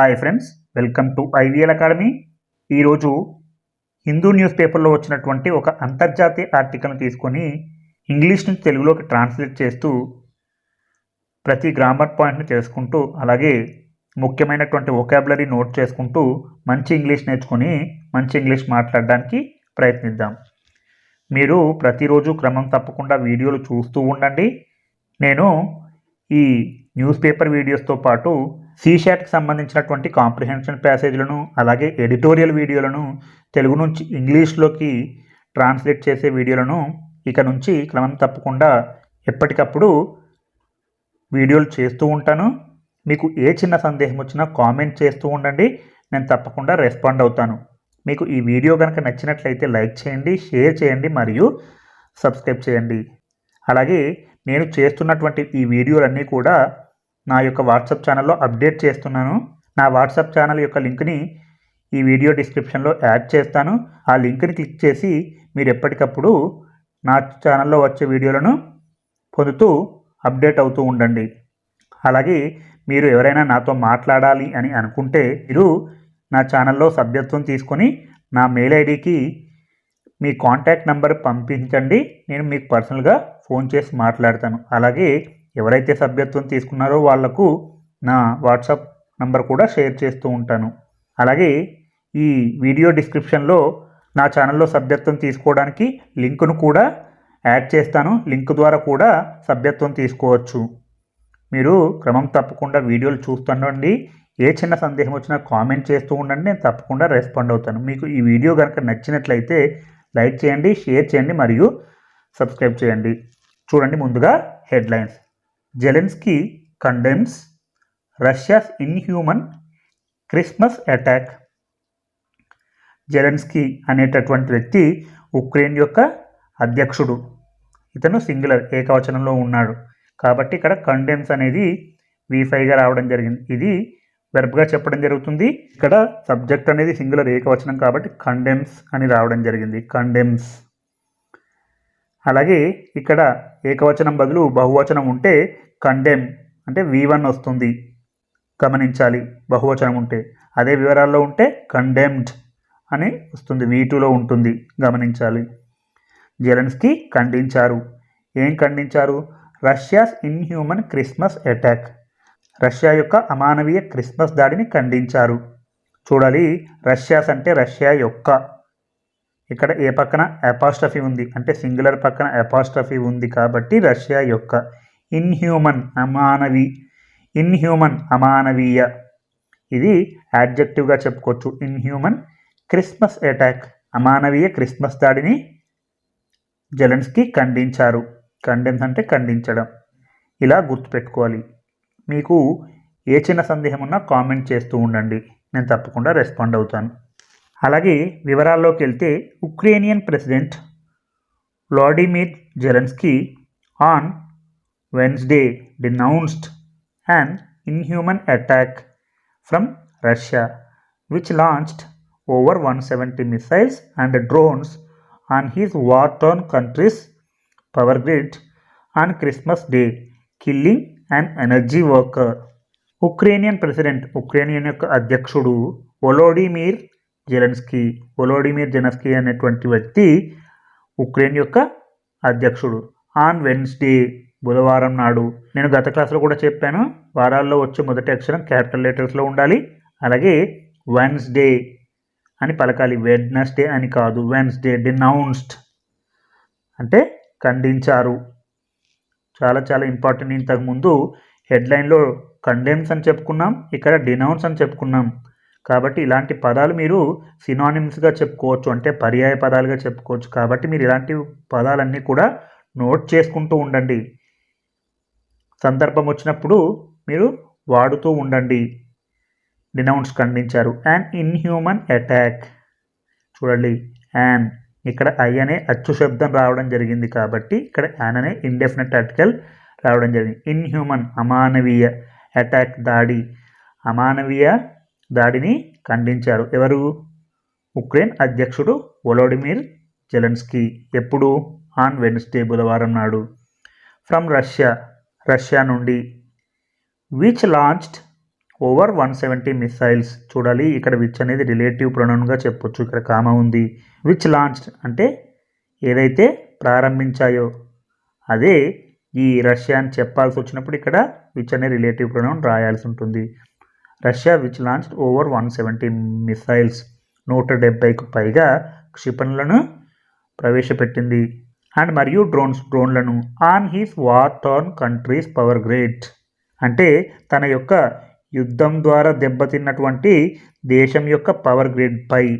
Hi friends welcome to IVL academy ఈరోజు Hindu news పేపర్లో వచ్చినటువంటి ఒక అంతర్జాతీయ ఆర్టికల్ని తీసుకొని ఇంగ్లీష్ నుంచి తెలుగులోకి ట్రాన్స్లేట్ చేస్తూ ప్రతి గ్రామర్ పాయింట్ని తెలుసుకుంటూ అలాగే ముఖ్యమైనటువంటి ఒకాబులరీ నోట్ చేసుకుంటూ మంచి ఇంగ్లీష్ నేర్చుకొని మంచి ఇంగ్లీష్ మాట్లాడడానికి ప్రయత్నిద్దాం. మీరు ప్రతిరోజు క్రమం తప్పకుండా వీడియోలు చూస్తూ ఉండండి. నేను ఈ న్యూస్ పేపర్ వీడియోస్తో పాటు సీషాట్కి సంబంధించినటువంటి కాంప్రిహెన్షన్ ప్యాసేజ్లను అలాగే ఎడిటోరియల్ వీడియోలను తెలుగు నుంచి ఇంగ్లీష్లోకి ట్రాన్స్లేట్ చేసే వీడియోలను ఇక నుంచి క్రమం తప్పకుండా ఎప్పటికప్పుడు వీడియోలు చేస్తూ ఉంటాను. మీకు ఏ చిన్న సందేహం వచ్చినా కామెంట్ చేస్తూ ఉండండి. నేను తప్పకుండా రెస్పాండ్ అవుతాను. మీకు ఈ వీడియో కనుక నచ్చినట్లయితే లైక్ చేయండి షేర్ చేయండి మరియు సబ్స్క్రైబ్ చేయండి. అలాగే నేను చేస్తున్నటువంటి ఈ వీడియోలన్నీ కూడా నా యొక్క వాట్సాప్ ఛానల్లో అప్డేట్ చేస్తున్నాను. నా వాట్సాప్ ఛానల్ యొక్క లింక్ని ఈ వీడియో డిస్క్రిప్షన్లో యాడ్ చేస్తాను. ఆ లింక్ని క్లిక్ చేసి మీరు ఎప్పటికప్పుడు నా ఛానల్లో వచ్చే వీడియోలను పొందుతూ అప్డేట్ అవుతూ ఉండండి. అలాగే మీరు ఎవరైనా నాతో మాట్లాడాలి అని అనుకుంటే మీరు నా ఛానల్లో సభ్యత్వం తీసుకొని నా మెయిల్ ఐడికి మీ కాంటాక్ట్ నెంబర్ పంపించండి. నేను మీకు పర్సనల్గా ఫోన్ చేసి మాట్లాడతాను. అలాగే ఎవరైతే సభ్యత్వం తీసుకున్నారో వాళ్ళకు నా వాట్సాప్ నంబర్ కూడా షేర్ చేస్తూ ఉంటాను. అలాగే ఈ వీడియో డిస్క్రిప్షన్లో నా ఛానల్లో సభ్యత్వం తీసుకోవడానికి లింకును కూడా యాడ్ చేస్తాను. లింక్ ద్వారా కూడా సభ్యత్వం తీసుకోవచ్చు. మీరు క్రమం తప్పకుండా వీడియోలు చూస్తుండండి. ఏ చిన్న సందేహం వచ్చినా కామెంట్ చేస్తూ ఉండండి. నేను తప్పకుండా రెస్పాండ్ అవుతాను. మీకు ఈ వీడియో కనుక నచ్చినట్లయితే లైక్ చేయండి షేర్ చేయండి మరియు సబ్స్క్రైబ్ చేయండి. చూడండి ముందుగా headlines. Zelensky condemns Russia's inhuman Christmas attack Zelensky అనేటటువంటి వ్యక్తి ఉక్రెయిన్ యొక్క అధ్యక్షుడు. ఇతను సింగులర్ ఏకవచనంలో ఉన్నాడు. కాబట్టి ఇక్కడ కండెమ్స్ అనేది వీఫైగా రావడం జరిగింది. ఇది వెర్బ్గా చెప్పడం జరుగుతుంది. ఇక్కడ సబ్జెక్ట్ అనేది సింగులర్ ఏకవచనం కాబట్టి కండెమ్స్ అని రావడం జరిగింది. కండెమ్స్ అలాగే ఇక్కడ ఏకవచనం బదులు బహువచనం ఉంటే కండెమ్ అంటే వి వన్ వస్తుంది. గమనించాలి బహువచనం ఉంటే. అదే వివరాల్లో ఉంటే కండెమ్డ్ అని వస్తుంది వి టూలో ఉంటుంది. గమనించాలి. జెలెన్స్కి ఖండించారు. ఏం ఖండించారు? Russia's inhuman Christmas attack. Russia యొక్క అమానవీయ క్రిస్మస్ దాడిని ఖండించారు. చూడాలి రష్యాస్ అంటే రష్యా యొక్క ఇక్కడ ఏ పక్కన అపాస్ట్రఫీ ఉంది? అంటే సింగులర్ పక్కన అపాస్ట్రఫీ ఉంది కాబట్టి రష్యా యొక్క ఇన్హ్యూమన్ అమానవి ఇన్హ్యూమన్ అమానవీయ. ఇది యాడ్జెక్టివ్గా చెప్పుకోవచ్చు. Inhuman Christmas attack. అమానవీయ క్రిస్మస్ దాడిని జెలెన్స్కి ఖండించారు. ఖండెన్స్ అంటే ఖండించడం. ఇలా గుర్తుపెట్టుకోవాలి. మీకు ఏ చిన్న సందేహం ఉన్నా కామెంట్ చేస్తూ ఉండండి. నేను తప్పకుండా రెస్పాండ్ అవుతాను. అలాగే వివరాల్లోకి వెళ్తే Ukrainian president Vladimir Zelensky on Wednesday denounced and inhuman attack from Russia which launched over one seventy missiles and drones on his war torn country's power grid on Christmas day killing and energy worker Ukrainian president Ukrainian యొక్క అధ్యక్షుడు ఒలోడిమీర్ Zelensky ఒలోడిమీర్ జెనస్కీ అనేటువంటి వ్యక్తి Ukraine యొక్క అధ్యక్షుడు. On Wednesday బుధవారం నాడు నేను గత క్లాసులో కూడా చెప్పాను వారాల్లో వచ్చే మొదటి అక్షరం క్యాపిటల్ లెటర్స్లో ఉండాలి. అలాగే వెన్స్డే అని పలకాలి. వెడ్నస్డే అని కాదు వెన్స్డే డినౌన్స్డ్. అంటే ఖండించారు. చాలా చాలా ఇంపార్టెంట్. ఇంతకుముందు హెడ్లైన్లో కండెమ్స్ అని చెప్పుకున్నాం ఇక్కడ డినౌన్స్ అని చెప్పుకున్నాం. కాబట్టి ఇలాంటి పదాలు మీరు సినానిమ్స్గా చెప్పుకోవచ్చు అంటే పర్యాయ పదాలుగా చెప్పుకోవచ్చు. కాబట్టి మీరు ఇలాంటి పదాలన్నీ కూడా నోట్ చేసుకుంటూ ఉండండి. సందర్భం వచ్చినప్పుడు మీరు వాడుతూ ఉండండి. డినౌన్స్ ఖండించారు. అండ్ ఇన్హ్యూమన్ అటాక్ చూడండి. యాన్ ఇక్కడ ఐ అనే అచ్చు శబ్దం రావడం జరిగింది కాబట్టి ఇక్కడ యాన్ అనే ఇండెఫినెట్ ఆర్టికల్ రావడం జరిగింది. ఇన్హ్యూమన్ అమానవీయ అటాక్ దాడి. అమానవీయ దాడిని ఖండించారు. ఎవరు? ఉక్రెయిన్ అధ్యక్షుడు వొలోడిమిర్ జెలెన్స్కీ. ఎప్పుడు? ఆన్ వెన్స్డే బుధవారం నాడు. From Russia. రష్యా నుండి. Which launched over one seventy missiles చూడాలి ఇక్కడ విచ్ అనేది రిలేటివ్ ప్రొనౌన్గా చెప్పొచ్చు. ఇక్కడ కామ ఉంది. విచ్ లాంచ్డ్ అంటే ఏదైతే ప్రారంభించాయో. అదే ఈ రష్యా అని చెప్పాల్సి వచ్చినప్పుడు ఇక్కడ విచ్ అనే రిలేటివ్ ప్రొనౌన్ రాయాల్సి ఉంటుంది. Russia which launched over one seventy missiles నూట డెబ్బైకు పైగా క్షిపణులను ప్రవేశపెట్టింది. అండ్ మరియు drones డ్రోన్లను. On his war torn country's power grid అంటే తన యొక్క యుద్ధం ద్వారా దెబ్బతిన్నటువంటి దేశం యొక్క పవర్ గ్రిడ్ పై.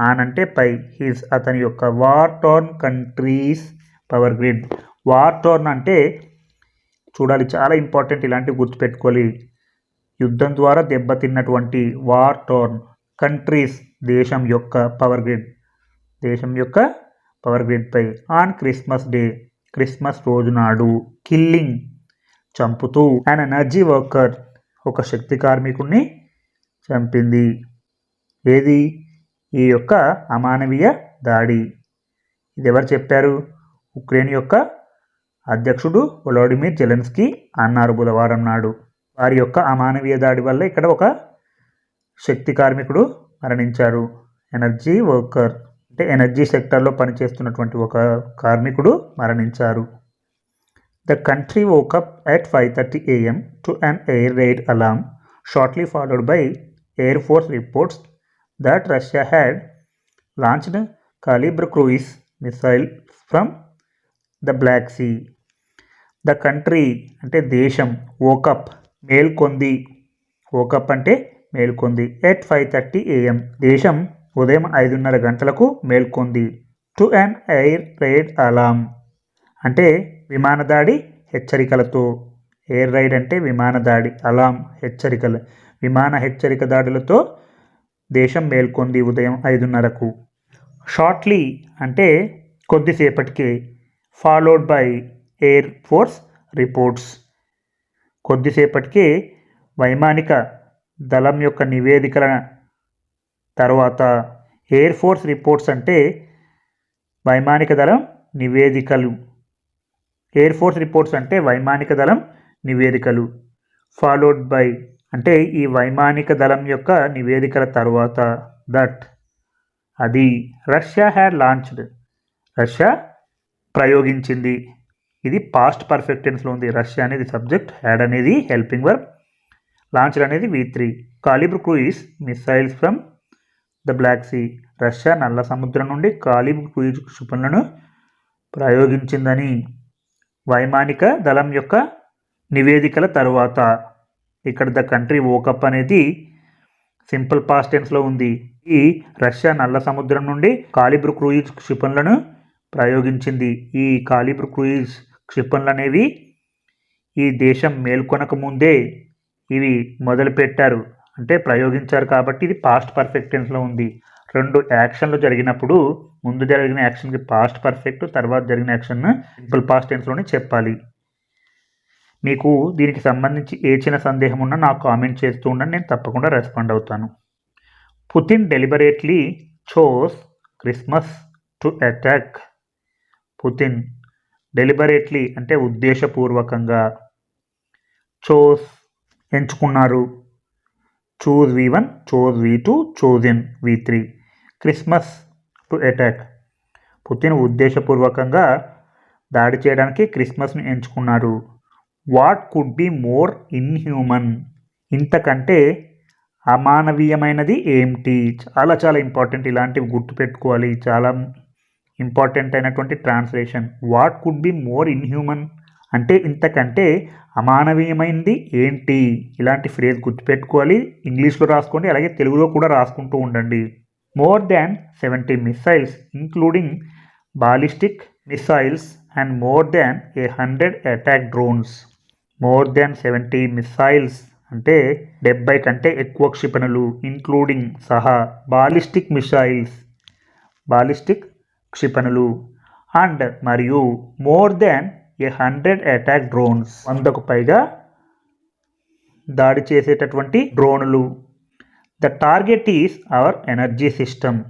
ఆన్ అంటే పై. హిస్ అతని యొక్క war torn country's power grid. War torn అంటే చూడాలి చాలా ఇంపార్టెంట్ ఇలాంటివి గుర్తుపెట్టుకోవాలి. యుద్ధం ద్వారా దెబ్బతిన్నటువంటి వార్ టోర్న్ కంట్రీస్ దేశం యొక్క పవర్ గ్రిడ్ దేశం యొక్క పవర్ గ్రిడ్పై ఆన్ క్రిస్మస్ డే క్రిస్మస్ రోజు నాడు కిల్లింగ్ చంపుతూ అండ్ ఎనర్జీ వర్కర్ ఒక శక్తి కార్మికుడిని చంపింది. ఏది? ఈ యొక్క అమానవీయ దాడి. ఇది ఎవరు చెప్పారు? ఉక్రెయిన్ యొక్క అధ్యక్షుడు వొలోడిమిర్ జెలెన్స్కీ అన్నారు బుధవారం నాడు. వారి యొక్క అమానవీయ దాడి వల్ల ఇక్కడ ఒక శక్తి కార్మికుడు మరణించారు. ఎనర్జీ వర్కర్ అంటే ఎనర్జీ సెక్టర్లో పనిచేస్తున్నటువంటి ఒక కార్మికుడు మరణించారు. The country woke up at five thirty AM to an air raid alarm shortly followed by air force reports that Russia had launched Kalibr cruise missile from the Black Sea the country అంటే దేశం woke up మేల్కొంది. Woke up అంటే మేల్కొంది. At five thirty AM దేశం ఉదయం ఐదున్నర గంటలకు మేల్కొంది. To an air raid alarm అంటే విమాన దాడి హెచ్చరికలతో. ఎయిర్ రైడ్ అంటే విమాన దాడి అలాం హెచ్చరికలు. విమాన హెచ్చరిక దాడులతో దేశం మేల్కొంది ఉదయం ఐదున్నరకు. షార్ట్లీ అంటే కొద్దిసేపటికి. Followed by air force reports కొద్దిసేపటికి వైమానిక దళం యొక్క నివేదికల తర్వాత ఎయిర్ ఫోర్స్ రిపోర్ట్స్ అంటే వైమానిక దళం నివేదికలు. ఎయిర్ ఫోర్స్ రిపోర్ట్స్ అంటే వైమానిక దళం నివేదికలు. ఫాలోడ్ బై అంటే ఈ వైమానిక దళం యొక్క నివేదికల తర్వాత దట్. అది రష్యా హ్యాడ్ లాంచ్డ్. రష్యా ప్రయోగించింది. ఇది పాస్ట్ పర్ఫెక్ట్ టెన్స్లో ఉంది. రష్యా అనేది సబ్జెక్ట్ హ్యాడ్ అనేది హెల్పింగ్ వర్క్ లాంచర్ అనేది V three Kalibr cruise missiles from the Black Sea Russia నల్ల సముద్రం నుండి కాలిబ్ర్ క్రూయిజ్ క్షిపణులను ప్రయోగించిందని. వైమానిక దళం యొక్క నివేదికల తరువాత ఇక్కడ ద కంట్రీ ఓకప్ అనేది సింపుల్ పాస్ట్ టెన్స్లో ఉంది. ఈ రష్యా నల్ల సముద్రం నుండి కాలిబ్రు క్రూయిజ్ క్షిపణులను ప్రయోగించింది. ఈ కాలిబ్రు క్రూయిజ్ క్షిపణులనేవి ఈ దేశం మేల్కొనక ముందే ఇవి మొదలుపెట్టారు. అంటే ప్రయోగించారు కాబట్టి ఇది పాస్ట్ పర్ఫెక్ట్ టెన్స్లో ఉంది. రెండు యాక్షన్లు జరిగినప్పుడు ముందు జరిగిన యాక్షన్కి పాస్ట్ పర్ఫెక్ట్ తర్వాత జరిగిన యాక్షన్ సింపుల్ పాస్ట్ టెన్స్లోనే చెప్పాలి. మీకు దీనికి సంబంధించి ఏ చిన్న సందేహం ఉన్నా నాకు కామెంట్ చేస్తూ ఉండండి నేను తప్పకుండా రెస్పాండ్ అవుతాను. Putin deliberately chose Christmas to attack Putin deliberately అంటే ఉద్దేశపూర్వకంగా చోస్ ఎంచుకున్నారు. Choose V one chose V two chosen V three Christmas to attack Putin ఉద్దేశపూర్వకంగా దాడి చేయడానికి క్రిస్మస్ను ఎంచుకున్నారు. What could be more inhuman ఇంతకంటే అమానవీయమైనది ఏమిటి? చాలా చాలా ఇంపార్టెంట్ ఇలాంటివి గుర్తుపెట్టుకోవాలి. చాలా ఇంపార్టెంట్ అయినటువంటి translation. What could be more inhuman? అంటే ఇంతకంటే అమానవీయమైంది ఏంటి? ఇలాంటి ఫ్రేజ్ గుర్తుపెట్టుకోవాలి. ఇంగ్లీష్లో రాసుకోండి అలాగే తెలుగులో కూడా రాసుకుంటూ ఉండండి. More than seventy missiles including ballistic missiles and more than a hundred attack drones. More than seventy missiles అంటే డెబ్బై కంటే ఎక్కువ క్షిపణులు ఇంక్లూడింగ్ సహా బాలిస్టిక్ మిసైల్స్ బాలిస్టిక్ క్షిపణులు అండ్ మరియు more than a hundred attack drones. వందకు పైగా దాడి చేసేటటువంటి డ్రోన్లు. The target is our energy system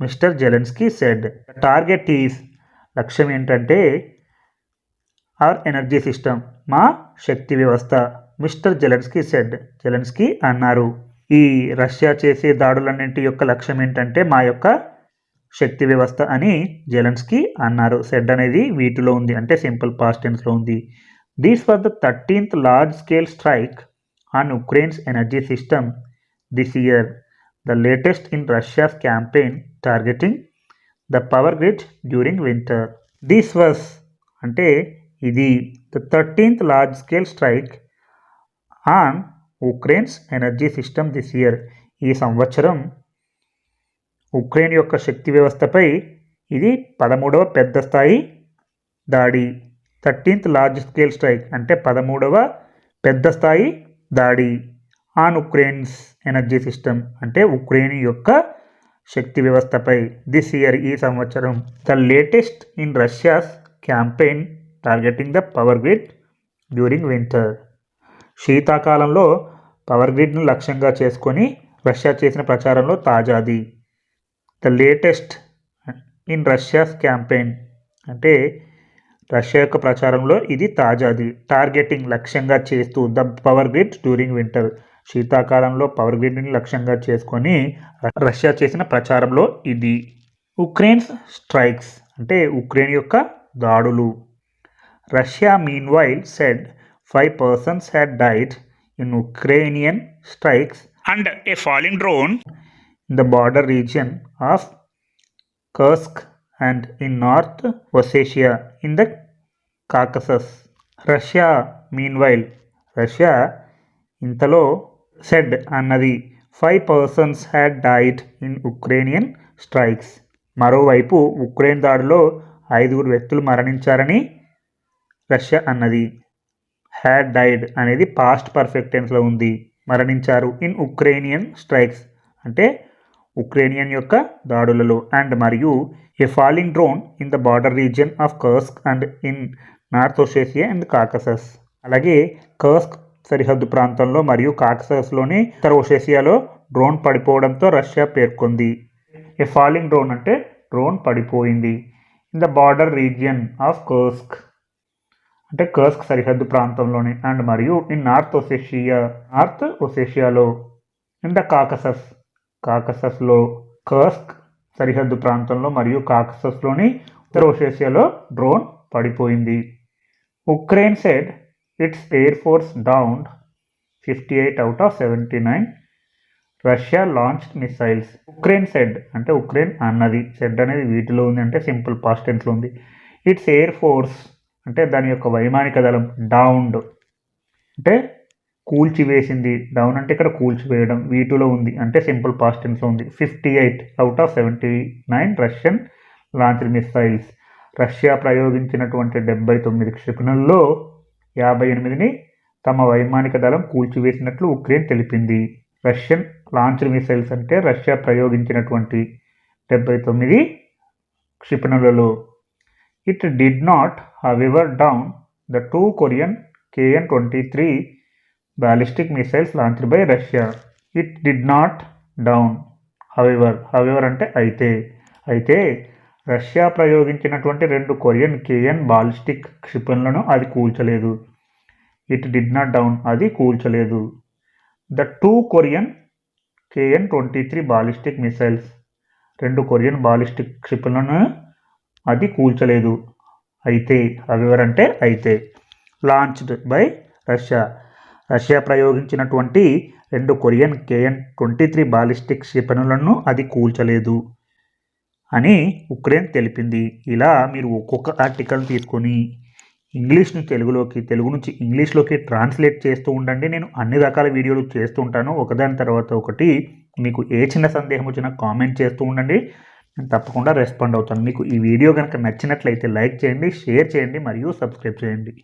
mister Zelensky said. The target is లక్ష్యం ఏంటంటే అవర్ ఎనర్జీ సిస్టమ్ మా శక్తి వ్యవస్థ మిస్టర్ జెలెన్స్కీ సెడ్. జెలెన్స్కీ అన్నారు. ఈ రష్యా చేసే దాడులన్నింటి యొక్క లక్ష్యం ఏంటంటే మా యొక్క శక్తి వ్యవస్థ అని జెలెన్స్కి అన్నారు. సెడ్ అనేది వీటిలో ఉంది అంటే సింపుల్ పాస్ట్ టెన్స్లో ఉంది. This was the thirteenth large scale strike on Ukraine's energy system this year the latest in Russia's campaign targeting the power grid during winter this was అంటే ఇది the thirteenth large scale strike on Ukraine's energy system this year ఈ సంవత్సరం Ukraine యొక్క శక్తి వ్యవస్థపై ఇది పదమూడవ పెద్ద స్థాయి దాడి. థర్టీన్త్ లార్జ్ స్కేల్ స్ట్రైక్ అంటే పదమూడవ పెద్ద స్థాయి దాడి. ఆన్ ఉక్రెయిన్స్ ఎనర్జీ సిస్టమ్ అంటే ఉక్రెయిన్ యొక్క శక్తి వ్యవస్థపై దిస్ ఇయర్ ఈ సంవత్సరం the latest in Russia's campaign targeting the power grid during winter. శీతాకాలంలో పవర్ గ్రిడ్ను లక్ష్యంగా చేసుకొని రష్యా చేసిన ప్రచారంలో తాజాది. The latest in Russia's campaign అంటే రష్యా యొక్క ప్రచారంలో ఇది తాజాది టార్గెటింగ్ లక్ష్యంగా చేస్తూ the power grid during winter శీతాకాలంలో పవర్ గ్రిడ్ని లక్ష్యంగా చేసుకొని రష్యా చేసిన ప్రచారంలో ఇది. ఉక్రెయిన్స్ స్ట్రైక్స్ అంటే ఉక్రెయిన్ యొక్క దాడులు. Russia meanwhile said five persons had died in Ukrainian strikes and a falling drone the border region of Kursk and in North Ossetia in the Caucasus. Russia meanwhile Russia ఇంతలో said అన్నది five persons had died in Ukrainian strikes మరోవైపు Ukraine దాడిలో ఐదుగురు వ్యక్తులు మరణించారని Russia అన్నది. Had died అనేది past perfect టెన్స్లో ఉంది. మరణించారు ఇన్ ఉక్రేనియన్ స్ట్రైక్స్ అంటే ఉక్రేనియన్ యొక్క దాడులలో అండ్ మరియు a falling drone in the border region of Kursk and in North Ossetia and Caucasus అలాగే కర్స్క్ సరిహద్దు ప్రాంతంలో మరియు కాకసస్లోని ఉత్తర ఒసేసియాలో డ్రోన్ పడిపోవడంతో రష్యా పేర్కొంది. ఏ ఫాలింగ్ డ్రోన్ అంటే డ్రోన్ పడిపోయింది. In the border region of Kursk అంటే కర్స్క్ సరిహద్దు ప్రాంతంలోని అండ్ మరియు ఇన్ నార్త్ ఒసేషియా నార్త్ ఒసేషియాలో ఇన్ ద కాకసస్ కాకసస్లో కర్స్క్ సరిహద్దు ప్రాంతంలో మరియు కాకసస్లోని ఉత్తరోషేషియాలో డ్రోన్ పడిపోయింది. Ukraine said its air force down fifty eight out of seventy nine Russia launch missiles Ukraine said అంటే ఉక్రెయిన్ అన్నది. సెడ్ అనేది వీటిలో ఉంది అంటే సింపుల్ పాస్ట్ టెన్స్లో ఉంది. ఇట్స్ ఎయిర్ ఫోర్స్ అంటే దాని యొక్క వైమానిక దళం డౌన్డ్ అంటే కూల్చివేసింది. డౌన్ అంటే ఇక్కడ కూల్చివేయడం. వీటిలో ఉంది. అంటే సింపుల్ పాస్ట్ టెన్స్లో ఉంది. Fifty eight out of seventy nine Russian launch missiles Russia ప్రయోగించినటువంటి డెబ్బై తొమ్మిది క్షిపణుల్లో యాభై ఎనిమిదిని తమ వైమానిక దళం కూల్చివేసినట్లు ఉక్రెయిన్ తెలిపింది. రష్యన్ లాంచ్ మిసైల్స్ అంటే రష్యా ప్రయోగించినటువంటి డెబ్బై తొమ్మిది క్షిపణులలో. It did not however down the two Korean KN twenty three ballistic missiles launched by Russia it did not down however however అంటే అయితే. అయితే రష్యా ప్రయోగించినటువంటి రెండు కొరియన్ కేఎన్ బాలిస్టిక్ క్షిపణులను అది కూల్చలేదు. ఇట్ డిడ్ నాట్ డౌన్ అది కూల్చలేదు. The two Korean KN twenty three ballistic missiles రెండు కొరియన్ బాలిస్టిక్ క్షిపణులను అది కూల్చలేదు. అయితే హవెవర్ అంటే అయితే లాంచ్డ్ బై రష్యా రష్యా ప్రయోగించినటువంటి రెండు Korean KN twenty three ballistic క్షిపణులను అది కూల్చలేదు అని ఉక్రెయిన్ తెలిపింది. ఇలా మీరు ఒక్కొక్క ఆర్టికల్ తీసుకొని ఇంగ్లీష్ను తెలుగులోకి తెలుగు నుంచి ఇంగ్లీష్లోకి ట్రాన్స్లేట్ చేస్తూ ఉండండి. నేను అన్ని రకాల వీడియోలు చేస్తూ ఉంటాను. ఒకదాని తర్వాత ఒకటి. మీకు ఏ చిన్న సందేహం వచ్చినా కామెంట్ చేస్తూ ఉండండి. నేను తప్పకుండా రెస్పాండ్ అవుతాను. మీకు ఈ వీడియో కనుక నచ్చినట్లయితే లైక్ చేయండి షేర్ చేయండి మరియు సబ్స్క్రైబ్ చేయండి.